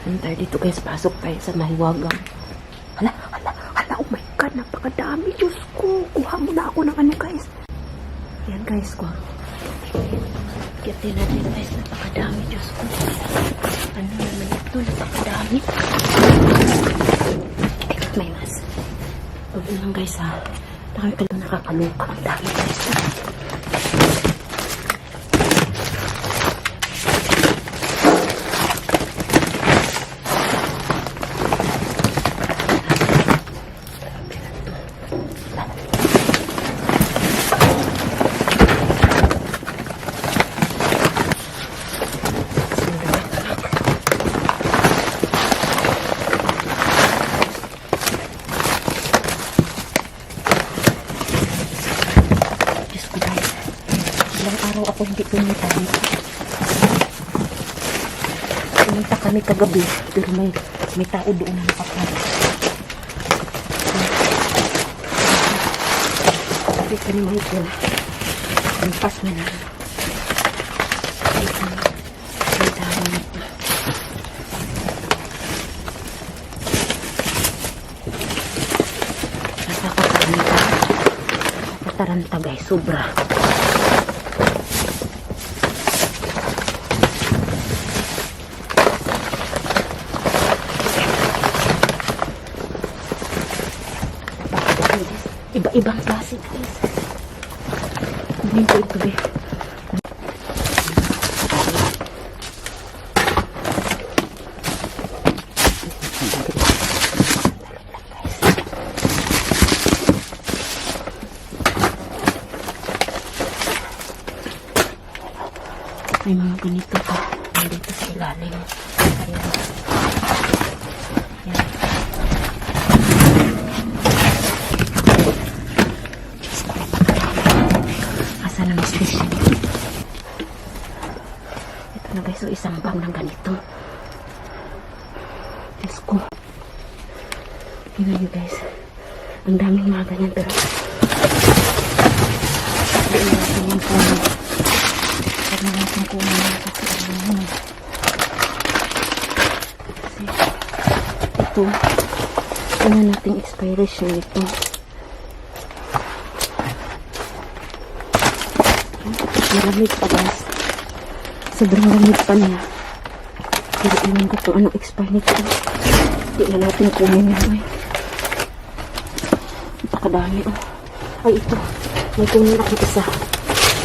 Ano tayo dito guys, pasok tayo sa mahiwagang. Hala, hala, hala, oh my god, napakadami, Diyos ko. Kuha mo na ako ng ano guys. Yan guys, kuha. Kitin natin guys, napakadami, Diyos ko. Ano naman ito, napakadami. Ay, may mas. Huwag lang guys ha. Nakakalo nakakaluka. Ang dami guys. Diyos ko guys. Ilang araw ako hindi pumunta dito. Pumunta kami kagabi. Pero may, may tao doon na nakapag. Sabi ka ni Michael. Na. Sabi ka ni- may tao na. Nakakataranta guys. Sobra. Iba-ibang klase guys. Hindi ko ito eh. May mga ganito pa. Nandito sa ilalim. Ayan. Bag ng ganito. Diyos ko. Tingnan nyo guys. Ang daming mga ganyan pero hindi na ito, ano nating expiration nito. Malamig pa guys. Sobrang lamig pa niya. Pero iwan ko kung anong expire nito. Hindi na natin kunin yan. Ay. Napakadami oh. Ay ito. May kunin ako isa.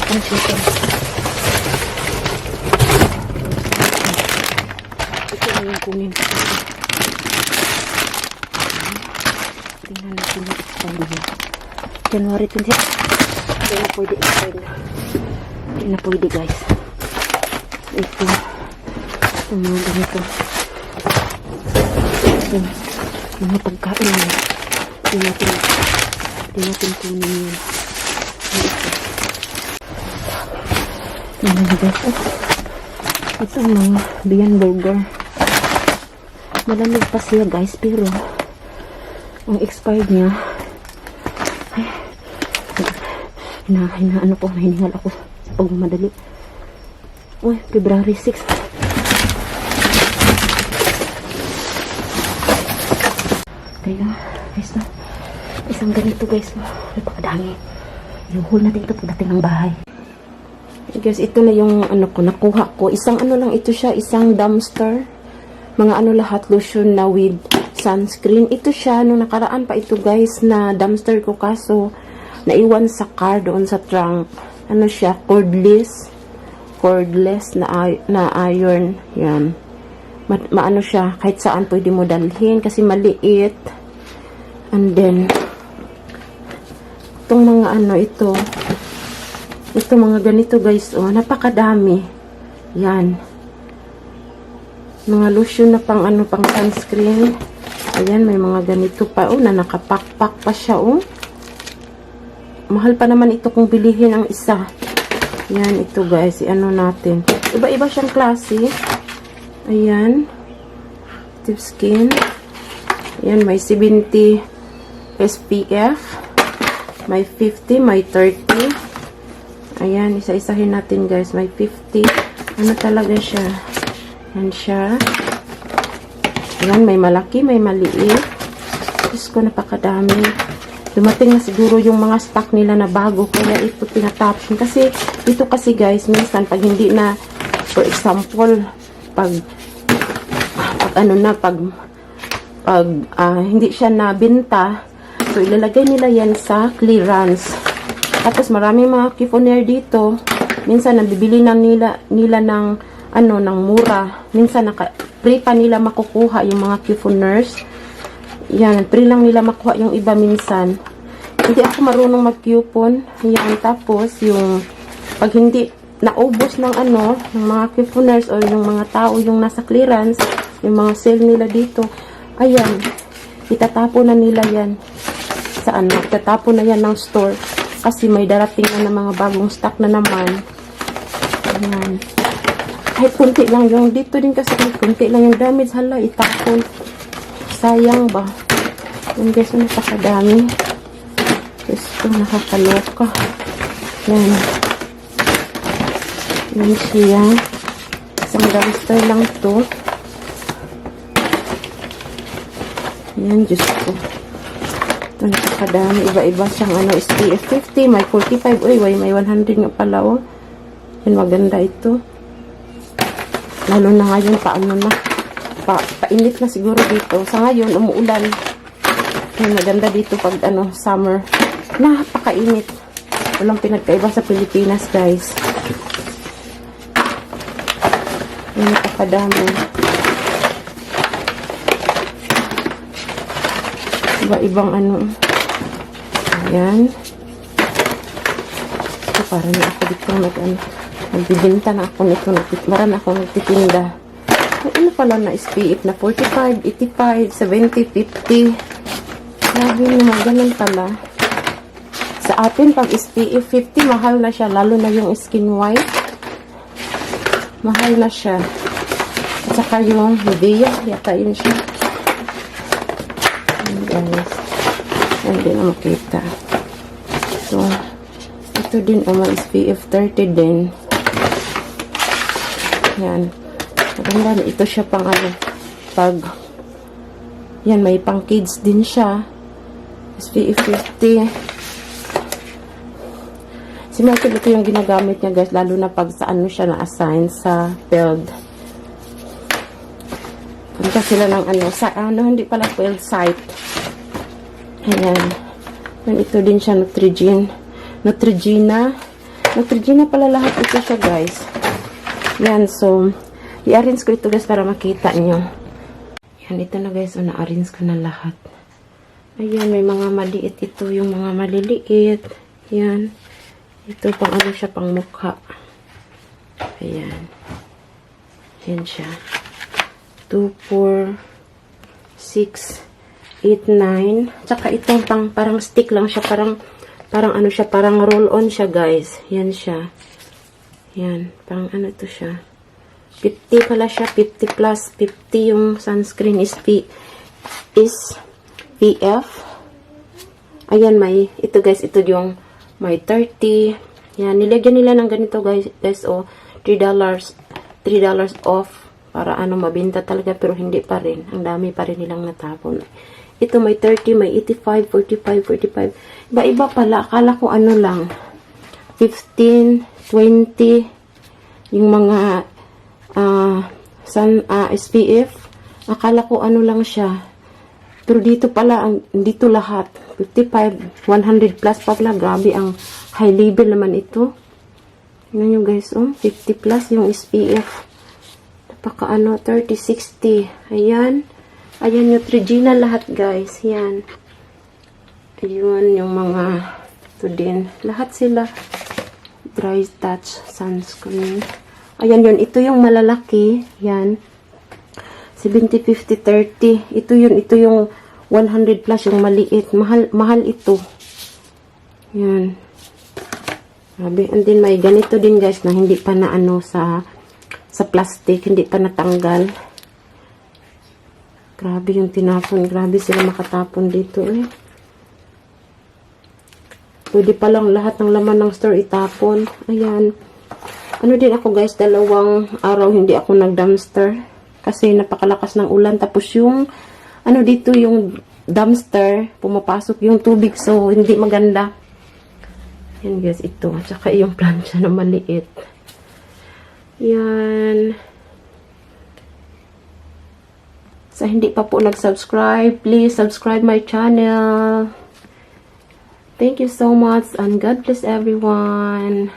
Itong chicken. Ito na yung kunin. Tingnan natin yung expire niya. January 20. Hindi na pwede expire na. Hindi na pwede guys. Ito. Ito mga ganito. Ito. Mga pagkain na. Hindi natin, hindi natin kunin yun. Ito. Ano na guys? Oh. Ito ang mga Beyond Burger. Malamig pa siya guys, pero ang expired niya ay hina, hina, ano po, hiningal ako sa pagmamadali. Uy, February 6. Kaya, guys na. Isang ganito guys. Napakadami. Inuhol natin ito pagdating ng bahay. Guys, ito na yung ano ko, nakuha ko. Isang ano lang ito siya, isang dumpster. Mga ano lahat, lotion na with sunscreen. Ito siya, nung nakaraan pa ito guys, na dumpster ko kaso naiwan sa car doon sa trunk. Ano siya, cordless. Cordless na, na iron. Yan. Ma maano siya, kahit saan pwede mo dalhin kasi maliit. And then, itong mga ano ito, ito mga ganito guys, oh, napakadami. Yan. Mga lotion na pang ano, pang sunscreen. Ayan, may mga ganito pa, oh, na nakapakpak pa siya, oh. Mahal pa naman ito kung bilihin ang isa. Yan, ito guys, ano natin. Iba-iba siyang klase. Ayan. Tip skin. Ayan, may 70 SPF. May 50, may 30. Ayan, isa-isahin natin guys. May 50. Ano talaga siya? Yan siya. Yan, may malaki, may maliit. Diyos ko, napakadami. Dumating na siguro yung mga stock nila na bago, kaya ito tinatapon. Kasi, ito kasi guys, minsan pag hindi na, for example, pag, pag ano na, pag, pag ah, hindi siya nabinta, so ilalagay nila yan sa clearance. Tapos maraming mga kifoner dito, minsan nabibili na nila, nila ng, ano, ng mura. Minsan naka, free pa nila makukuha yung mga kifoners. Yan, free lang nila makuha yung iba minsan. Hindi ako marunong mag-coupon. Yan, tapos yung pag hindi naubos ng ano, ng mga couponers or yung mga tao yung nasa clearance, yung mga sale nila dito, ayan, itatapo na nila yan sa ano, itatapo na yan ng store kasi may darating na ng mga bagong stock na naman. Ayan. Kahit kunti lang yung dito din kasi kunti lang yung damage, hala, itapon. Sayang ba? Yan guys, napakadami. Diyos ko, nakakaloka. Yan. Yan siya. Isang dumpster lang to. Yan, Diyos ko. Ito, napakadami. Iba-iba siyang ano, SPF 50, may 45. Uy, may, may 100 nga pala, oh. Yan, maganda ito. Lalo na ngayon, paano na. Pa, painit na siguro dito. Sa ngayon, umuulan. Yan, maganda dito pag ano, summer. Napakainit. Walang pinagkaiba sa Pilipinas, guys. Yan, napakadami. Iba-ibang ano. Ayan. Ito, para na ako dito nag ano. Nagbibinta na ako nito. Nagtitmara na ako nagtitinda. Ay, ano pala na SPF na 45, 85, 70, 50. Grabe naman, ganun pala. Sa atin, pag SPF 50, mahal na siya. Lalo na yung skin white. Mahal na siya. At saka yung Nivea, yata yun siya. Guys. Hindi na makita. So, ito din, oh, may SPF 30 din. Yan. Maganda na ito siya pang ano, pag, yan, may pang kids din siya. SPF 50. Si Michael, ito yung ginagamit niya guys, lalo na pag sa ano siya na-assign sa field. Punta sila ng ano, sa ano, hindi pala field site. Ayan. Yan, ito din siya, Nutrigen. Nutrigena. Nutrigena pala lahat ito siya guys. Yan, so, i-arrange ko ito guys para makita nyo. Yan, ito na guys, so, na-arrange ko na lahat. Ayan, may mga maliit ito, yung mga maliliit. Yan. Ito pang ano siya, pang mukha. Ayan. Yan siya. 2, 4, 6, 8, 9. Tsaka itong pang, parang stick lang siya. Parang, parang ano siya, parang roll-on siya, guys. Yan siya. Yan. Parang ano to siya. 50 pala siya. 50 plus 50 yung sunscreen is P, is PF. Ayan, may, ito guys, ito yung may 30. Yan, nilagyan nila ng ganito guys, guys oh, $3, $3 off para ano, mabinta talaga pero hindi pa rin. Ang dami pa rin nilang natapon. Ito may 30, may 85, 45, 45. Iba-iba pala. Akala ko ano lang. 15, 20, yung mga ah sun, ah, SPF. Akala ko ano lang siya. Pero dito pala, ang, dito lahat. 55, 100 plus pa pala. Grabe, ang high level naman ito. Tingnan nyo guys, oh. 50 plus yung SPF. Napaka ano, 30, 60. Ayan. Ayan, Neutrogena lahat guys. Yan. Ayun, yung mga, ito din. Lahat sila. Dry touch sunscreen. Ayan yun. Ito yung malalaki. Yan. 70, 50, 30. Ito yun. Ito yung 100 plus yung maliit. Mahal, mahal ito. Yan. Grabe. And then may ganito din guys na hindi pa na ano sa sa plastic. Hindi pa natanggal. Grabe yung tinapon. Grabe sila makatapon dito eh. Pwede pa lang lahat ng laman ng store itapon. Ayan. Ano din ako guys, dalawang araw hindi ako nag-dumpster. Kasi napakalakas ng ulan. Tapos yung, ano dito, yung dumpster, pumapasok yung tubig. So, hindi maganda. Yan guys, ito. Tsaka yung plancha na maliit. Yan. Sa hindi pa po nag-subscribe, please subscribe my channel. Thank you so much and God bless everyone.